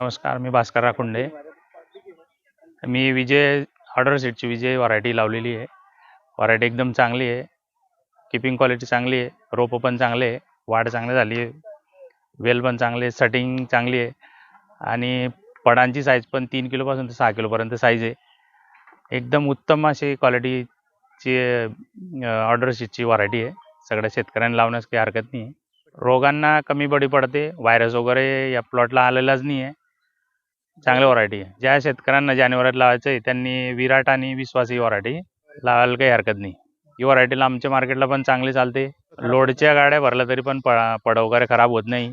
नमस्कार मी भास्कर राखुंडे मी विजय ऑर्डर सीटची विजय व्हरायटी लावलेली आहे. व्हरायटी एकदम चांगली आहे. किपिंग क्वालिटी चांगली आहे. रोपं पण चांगले आहे. वाढ चांगली झाली आहे. वेल पण चांगले सटिंग चांगली आहे. आणि पडांची साईज पण तीन किलोपासून ते सहा किलोपर्यंत साईज आहे. एकदम उत्तम अशी क्वालिटीची ऑर्डर सीटची व्हरायटी आहे. सगळ्या शेतकऱ्यांना लावण्यास काही हरकत नाही रोगांना कमी बडी पडते. व्हायरस वगैरे या प्लॉटला आलेलाच नाही आहे. चांगली व्हरायटी आहे. ज्या शेतकऱ्यांना जानेवारीत लावायचं आहे त्यांनी विराट आणि विश्वास ही व्हरायटी लावायला काही हरकत नाही. ही व्हरायटीला आमच्या मार्केटला पण चांगली चालते. लोडच्या गाड्या भरल्या तरी पण पड वगैरे खराब होत नाही.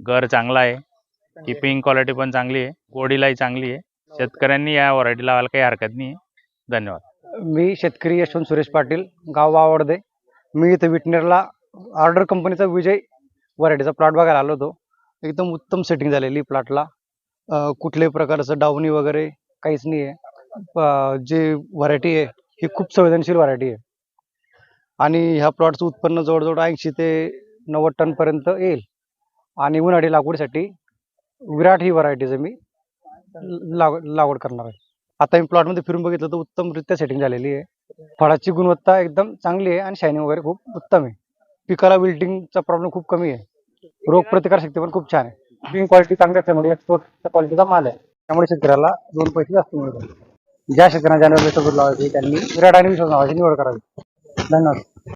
घर चांगला आहे. किपिंग क्वालिटी पण चांगली आहे. गोडीलाही चांगली आहे. शेतकऱ्यांनी या व्हरायटी लावायला काही हरकत नाही. धन्यवाद. मी शेतकरी यशवंत सुरेश पाटील गाव वावडदे. मी इथं विटनेरला ऑर्डर कंपनीचा विजय व्हरायटीचा प्लॉट बघायला आलो होतो. एकदम उत्तम सेटिंग झालेली प्लॉटला कुठल्याही प्रकारचं डावणी वगैरे काहीच नाही आहे जे व्हरायटी आहे ही खूप संवेदनशील व्हरायटी आहे. आणि ह्या प्लॉटचं उत्पन्न जवळजवळ ऐंशी ते नव्वद टनपर्यंत येईल. आणि उन्हाळी लागवडीसाठी विराट ही व्हरायटीचं मी लाग लागवड करणार आहे. आता मी प्लॉटमध्ये फिरून बघितलं तर उत्तमरित्या सेटिंग झालेली आहे. फळाची गुणवत्ता एकदम चांगली आहे आणि शायनिंग वगैरे खूप उत्तम आहे. पिकाला विल्टिंगचा प्रॉब्लेम खूप कमी आहे. रोग प्रतिकार शक्ती पण खूप छान आहे. बिंग क्वालिटी चांगली असल्यामुळे एक्सपोर्टच्या क्वालिटीचा माल आहे. त्यामुळे शेतकऱ्याला दोन पैसे जास्त मिळतात. ज्या शेतकऱ्यांना जानेवारी लावायची त्यांनी विराट आणि विश्वास नावाची निवड करावी. धन्यवाद.